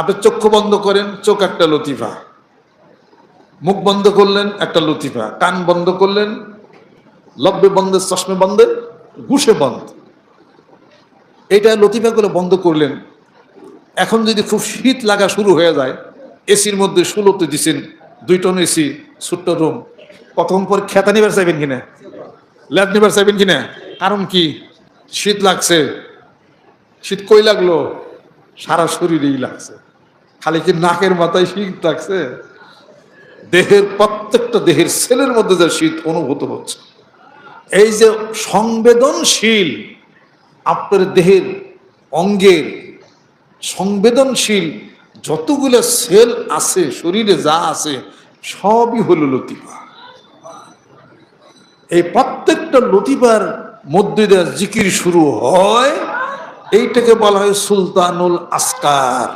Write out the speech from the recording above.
আপনি চক্ষু বন্ধ করেন, চোখ একটা লতিফা। মুখ বন্ধ করলেন, একটা লতিফা। কান বন্ধ করলেন, লব্বে বন্ধে, চশমে বন্ধে, ঘুষে বন্ধ। এটা লতিফা লতিফাগুলো বন্ধ করলেন। এখন যদি খুব শীত লাগা শুরু হয়ে যায়, এসির মধ্যে ষোলোতে দিছেন, দুই টন এসি ছোট্ট রুম। কতক্ষণ পর খেতা নিবার চাইবেন কিনা? ল্যাব নিবার চাইবেন কিনা? কারণ কি? শীত লাগছে। শীত কই লাগল? সারা শরীরেই লাগছে। খালি কি নাকের মাথায় শীত থাকছে? দেহের প্রত্যেকটা দেহের সেলের মধ্যে যে শীত অনুভূত হচ্ছে। এই যে সংবেদনশীল আপনার দেহের অঙ্গের সংবেদনশীল যতগুলো সেল আছে, শরীরে যা আছে, সবই হলো লতিফা। এই প্রত্যেকটা লতিফার মধ্যে দিয়ে জিকির শুরু হয়, এইটাকে বলা হয় সুলতানুল আসকার।